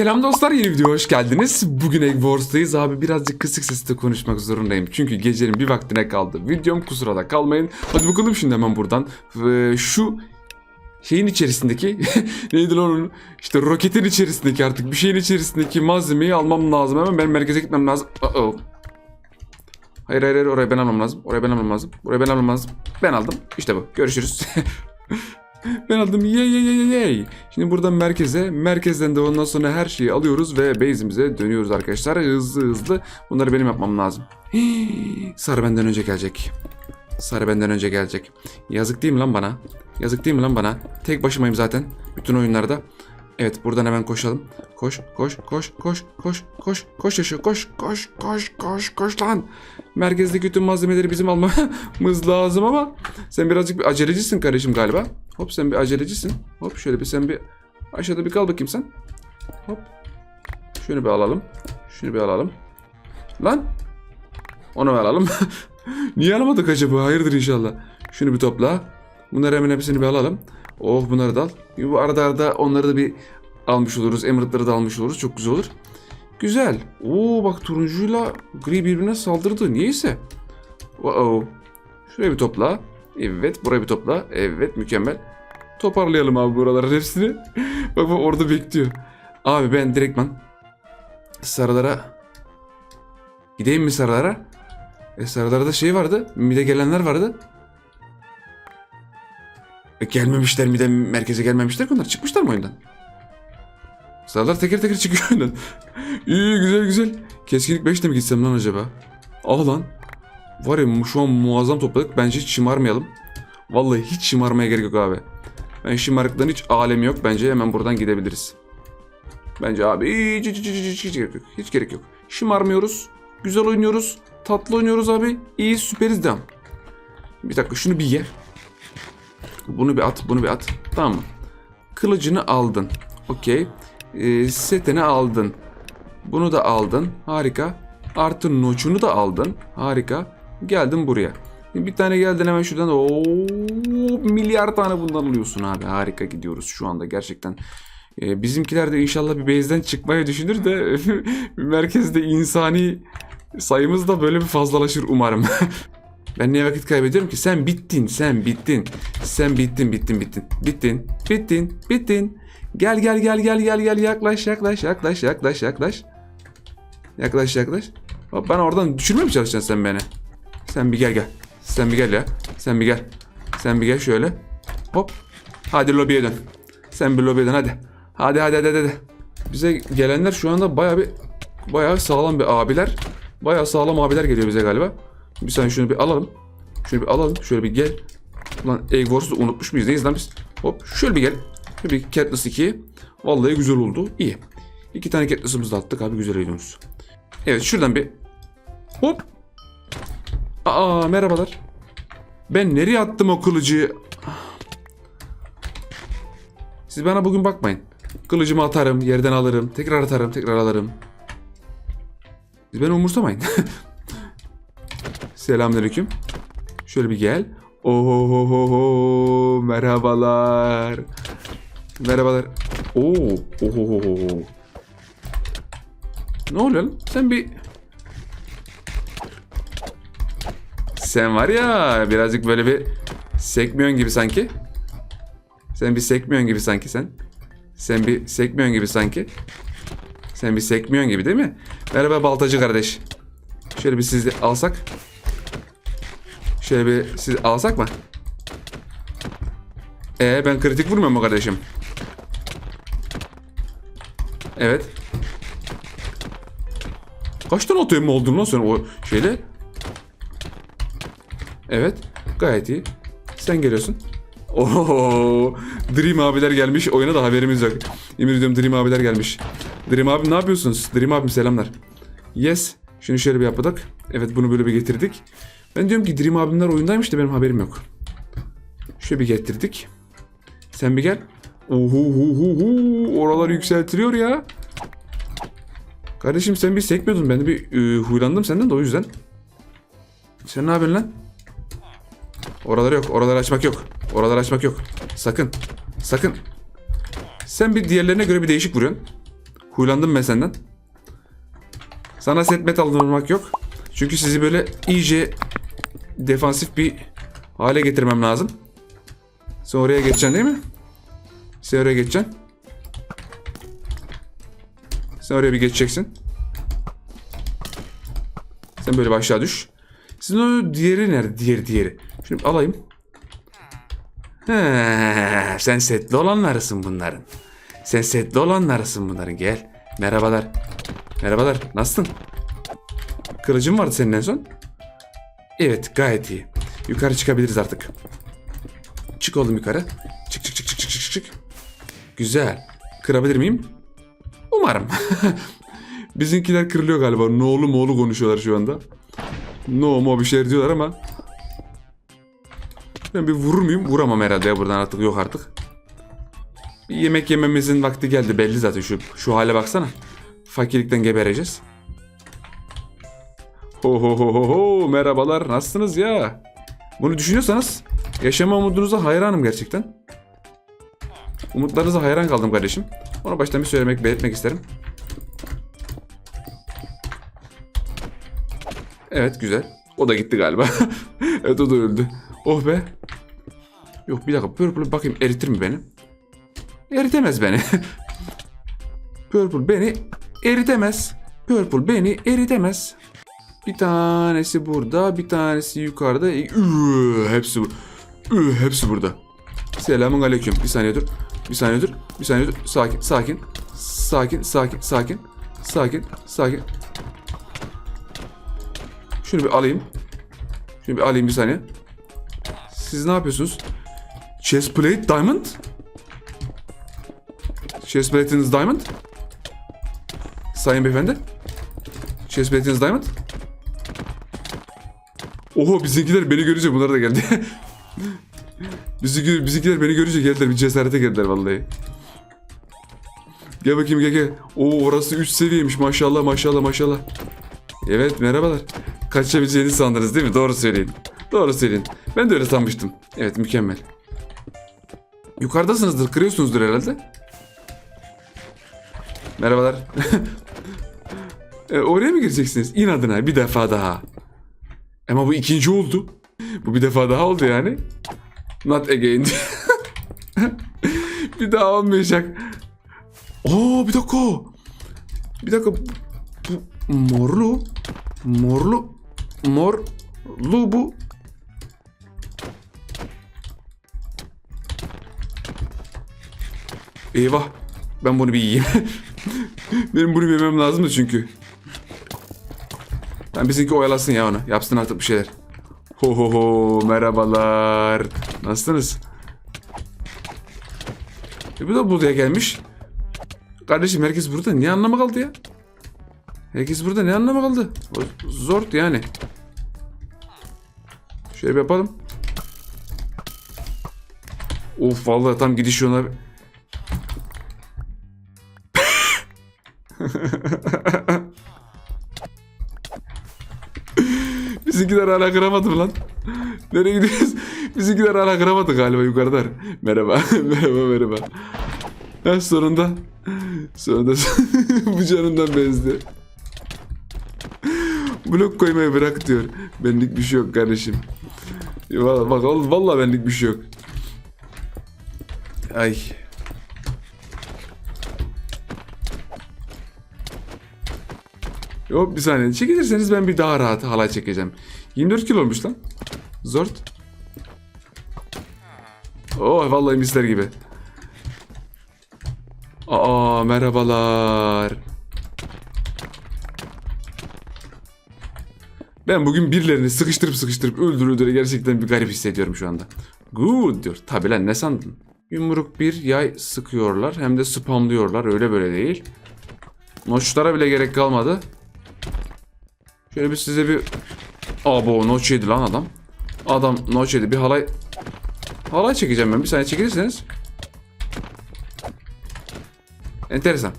Selam dostlar yeni videoya hoş geldiniz. Bugün Egg Wars'tayız abi birazcık kısık sesle konuşmak zorundayım. Çünkü gecenin bir vaktine kaldı. Videom kusura da kalmayın. Hadi bakalım şimdi hemen buradan. Ve şu şeyin içerisindeki neydi lan onun? İşte roketin içerisindeki artık bir şeyin içerisindeki malzemeyi almam lazım. Hemen ben merkeze gitmem lazım. Uh-oh. Hayır hayır hayır oraya ben almam lazım. Oraya ben almam lazım. Oraya ben almam lazım. Ben aldım. İşte bu. Görüşürüz. ben aldım. Ye ye ye ye. Şimdi buradan merkeze. Merkezden de ondan sonra her şeyi alıyoruz ve base'imize dönüyoruz arkadaşlar. Hızlı hızlı. Bunları benim yapmam lazım. Sarı benden önce gelecek. Sarı benden önce gelecek. Yazık değil mi lan bana? Yazık değil mi lan bana? Tek başımayım zaten. Bütün oyunlarda. Evet buradan hemen koşalım. Koş koş koş koş koş koş koş yaşa koş koş koş koş koş lan. Merkezdeki bütün malzemeleri bizim almamız lazım ama sen birazcık bir acelecisin kardeşim galiba. Hop sen bir acelecisin. Hop şöyle bir sen bir aşağıda bir kal bakayım sen. Hop. Şunu bir alalım. Şunu bir alalım. Lan. Onu alalım. Niye alamadık acaba? Hayırdır inşallah. Şunu bir topla. Bunları hemen hepsini bir alalım. Oh bunları da al. Bu arada arada onları da bir almış oluruz. Emerald'ları da almış oluruz. Çok güzel olur. Güzel. Oo bak turuncuyla gri birbirine saldırdı. Niyeyse. Oh. Şuraya bir topla. Evet buraya bir topla. Evet mükemmel. Toparlayalım abi buraların hepsini. bak bak orada bekliyor. Abi ben direktman sarılara gideyim mi sarılara? E sarılarda şey vardı. Mide gelenler vardı. Gelmemişler mi de merkeze gelmemişler ki onlar çıkmışlar mı oyundan? Sarılar teker teker çıkıyor oyundan. İyi güzel güzel. Keskinlik 5'te mi gitsem lan acaba? Ah lan. Var ya şu an muazzam topladık. Bence hiç şımarmayalım. Vallahi hiç şımarmaya gerek yok abi. Ben şımarıkların hiç alemi yok. Bence hemen buradan gidebiliriz. Bence abi hiç, hiç, hiç, hiç, hiç gerek yok. Hiç gerek yok. Şımarmıyoruz. Güzel oynuyoruz. Tatlı oynuyoruz abi. İyi süperiz devam. Bir dakika şunu bir ye. Bunu bir at, bunu bir at. Tamam mı? Kılıcını aldın. Okey. Ee, setini aldın. Bunu da aldın. Harika. Artı noçunu da aldın. Harika. Geldin buraya. Bir tane geldin hemen şuradan. Oo, milyar tane bundan alıyorsun abi. Harika gidiyoruz şu anda gerçekten. Ee, bizimkiler de inşallah bir base'den çıkmayı düşünür de merkezde insani sayımız da böyle bir fazlalaşır umarım. Ben niye vakit kaybediyorum ki? Sen bittin, sen bittin. Sen bittin, bittin, bittin. Bittin, bittin, bittin. Gel gel gel gel gel gel yaklaş yaklaş yaklaş yaklaş yaklaş. Yaklaş yaklaş. Hop bana oradan düşürmeye mi çalışacaksın sen beni? Sen bir gel gel. Sen bir gel ya. Sen bir gel. Sen bir gel şöyle. Hop. Hadi lobiye dön. Sen bir lobiye dön hadi. Hadi hadi hadi hadi. Bize gelenler şu anda baya bir baya sağlam bir abiler. Baya sağlam abiler geliyor bize galiba. Bir saniye şunu bir alalım. Şunu bir alalım. Şöyle bir gel. Ulan Egg Wars'u unutmuş muyuz? Neyiz lan biz? Hop şöyle bir gel. Şöyle bir Katniss 2. Vallahi güzel oldu. İyi. İki tane Katniss'ımızı da attık abi. Güzel ediyoruz. Evet şuradan bir. Hop. Aa merhabalar. Ben nereye attım o kılıcı? Siz bana bugün bakmayın. Kılıcımı atarım, yerden alırım, tekrar atarım, tekrar alırım. Siz beni umursamayın. Selamünaleyküm. Şöyle bir gel. Ohohoho merhabalar. Merhabalar. Oo. Ohohoho. Ne oluyor lan? Sen bir Sen var ya birazcık böyle bir sekmiyorsun gibi sanki. Sen bir sekmiyorsun gibi sanki sen. Sen bir sekmiyorsun gibi sanki. Sen bir sekmiyorsun gibi değil mi? Merhaba baltacı kardeş. Şöyle bir sizi alsak. Şöyle bir siz alsak mı? Ee ben kritik vurmuyorum mu kardeşim? Evet. Kaç tane atıyor mu oldun lan sen o şeyle? Evet. Gayet iyi. Sen geliyorsun. Oho, Dream abiler gelmiş. Oyuna da haberimiz yok. Yemin ediyorum Dream abiler gelmiş. Dream abi ne yapıyorsunuz? Dream abim selamlar. Yes. Şunu şöyle bir yaptık. Evet bunu böyle bir getirdik. Ben diyorum ki Dream abimler oyundaymış da benim haberim yok. Şöyle bir getirdik. Sen bir gel. Oho, oralar yükseltiliyor ya. Kardeşim sen bir sekmiyordun. Ben de bir e, huylandım senden de o yüzden. Sen ne yapıyorsun lan? Oralar yok. Oraları açmak yok. Oraları açmak yok. Sakın. Sakın. Sen bir diğerlerine göre bir değişik vuruyorsun. Huylandım ben senden. Sana set met aldırmak yok. Çünkü sizi böyle iyice defansif bir hale getirmem lazım. Sen oraya geçeceksin değil mi? Sen oraya geçeceksin. Sen oraya bir geçeceksin. Sen böyle aşağı düş. Sizin o diğeri nerede? Diğeri diğeri. Şimdi alayım. He, sen setli olanlarısın bunların. Sen setli olanlarısın bunların. Gel. Merhabalar. Merhabalar. Nasılsın? Kılıcın vardı senin en son. Evet gayet iyi. Yukarı çıkabiliriz artık. Çık oğlum yukarı. Çık çık çık çık çık çık çık. Güzel. Kırabilir miyim? Umarım. Bizimkiler kırılıyor galiba. No'lu moğlu konuşuyorlar şu anda. No mo bir şeyler diyorlar ama. Ben bir vurur muyum? Vuramam herhalde ya buradan artık yok artık. Bir yemek yememizin vakti geldi belli zaten şu şu hale baksana. Fakirlikten gebereceğiz. Ho ho ho ho ho merhabalar nasılsınız ya? Bunu düşünüyorsanız yaşama umudunuza hayranım gerçekten. Umutlarınıza hayran kaldım kardeşim. Onu baştan bir söylemek, belirtmek isterim. Evet güzel. O da gitti galiba. evet o da öldü. Oh be. Yok bir dakika Purple bakayım eritir mi beni? Eritemez beni. Purple beni eritemez. Purple beni eritemez. Bir tanesi burada, bir tanesi yukarıda. Üü, hepsi bu. Üü, hepsi burada. Selamun aleyküm. Bir saniye dur. Bir saniye dur. Bir saniye dur. Sakin, sakin. Sakin, sakin, sakin. Sakin, sakin. Şunu bir alayım. Şunu bir alayım bir saniye. Siz ne yapıyorsunuz? Chestplate diamond? Chestplate'iniz diamond? Sayın beyefendi. Chestplate'iniz diamond? Oho bizimkiler beni görünce bunlar da geldi. bizimkiler, bizimkiler beni görünce geldiler bir cesarete geldiler vallahi. Gel bakayım gel gel. Oo orası 3 seviyeymiş maşallah maşallah maşallah. Evet merhabalar. Kaçabileceğini sandınız değil mi? Doğru söyleyin. Doğru söyleyin. Ben de öyle sanmıştım. Evet mükemmel. Yukarıdasınızdır, kırıyorsunuzdur herhalde. Merhabalar. e, oraya mı gireceksiniz? İnadına bir defa daha. Ama bu ikinci oldu. Bu bir defa daha oldu yani. Not again. bir daha olmayacak. Oo bir dakika. Bir dakika. Bu morlu. Morlu. Morlu bu. Eyvah. Ben bunu bir yiyeyim. Benim bunu yemem lazımdı çünkü. Ben bizimki oyalasın ya onu. Yapsın artık bir şeyler. Ho ho ho merhabalar. Nasılsınız? E bu da buraya gelmiş. Kardeşim herkes burada. Niye anlama kaldı ya? Herkes burada ne anlama kaldı? O Zor yani. Şöyle bir yapalım. Of vallahi tam gidiş yoluna... Bizimkiler hala kıramadı lan? Nereye gidiyoruz? Bizimkiler hala kıramadı galiba yukarıda. Merhaba, merhaba, merhaba. Ha, sonunda. Sonunda bu canından bezdi. Blok koymayı bırak diyor. Benlik bir şey yok kardeşim. Vallahi, bak vallahi benlik bir şey yok. Ay. Yok bir saniye. Çekilirseniz ben bir daha rahat halay çekeceğim. 24 kilo olmuş lan. Zort. Oh vallahi misler gibi. Aa merhabalar. Ben bugün birilerini sıkıştırıp sıkıştırıp öldüre gerçekten bir garip hissediyorum şu anda. Good diyor. Tabi lan ne sandın? Yumruk bir yay sıkıyorlar hem de spamlıyorlar öyle böyle değil. Noçlara bile gerek kalmadı. Şöyle bir size bir... Abo noç yedi lan adam. Adam noç yedi bir halay... Halay çekeceğim ben bir saniye çekilirseniz. Enteresan.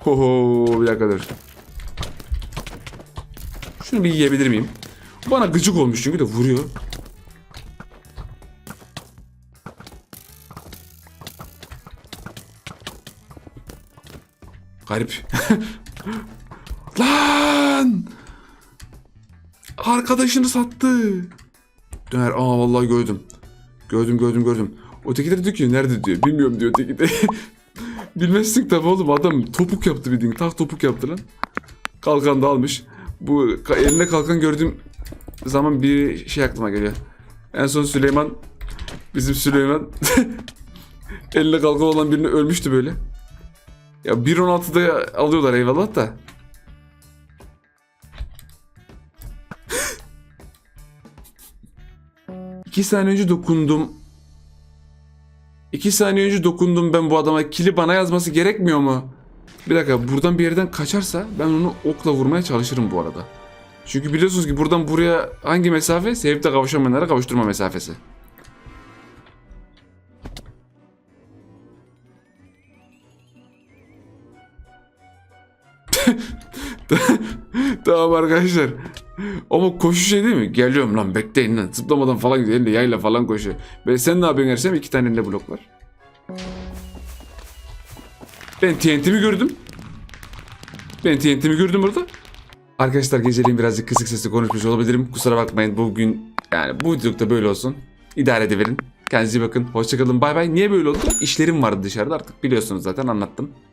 Ho ho bir dakika dur. Şunu bir yiyebilir miyim? Bana gıcık olmuş çünkü de vuruyor. Garip. Arkadaşını sattı. Döner. Aa vallahi gördüm. Gördüm gördüm gördüm. Öteki de diyor ki nerede diyor. Bilmiyorum diyor öteki de. Bilmezsin tabi oğlum adam topuk yaptı bildiğin. Tak topuk yaptı lan. Kalkan da almış. Bu eline kalkan gördüğüm zaman bir şey aklıma geliyor. En son Süleyman bizim Süleyman eline kalkan olan birini ölmüştü böyle. Ya 1.16'da alıyorlar eyvallah da. İki saniye önce dokundum. İki saniye önce dokundum ben bu adama. Kili bana yazması gerekmiyor mu? Bir dakika buradan bir yerden kaçarsa ben onu okla vurmaya çalışırım bu arada. Çünkü biliyorsunuz ki buradan buraya hangi mesafe? Sevip de kavuşamayanlara kavuşturma mesafesi. Tamam arkadaşlar. Ama koşu şey değil mi? Geliyorum lan bekleyin lan. Zıplamadan falan gidiyor. Elinde yayla falan koşuyor. Ve sen ne yapıyorsun Ersem? İki tane elinde blok var. Ben TNT'mi gördüm. Ben TNT'mi gördüm burada. Arkadaşlar geceliğin birazcık kısık sesli konuşmuş olabilirim. Kusura bakmayın bugün yani bu videolukta böyle olsun. İdare edeverin. Kendinize bakın. Hoşçakalın. Bay bay. Niye böyle oldu? İşlerim vardı dışarıda artık biliyorsunuz zaten anlattım.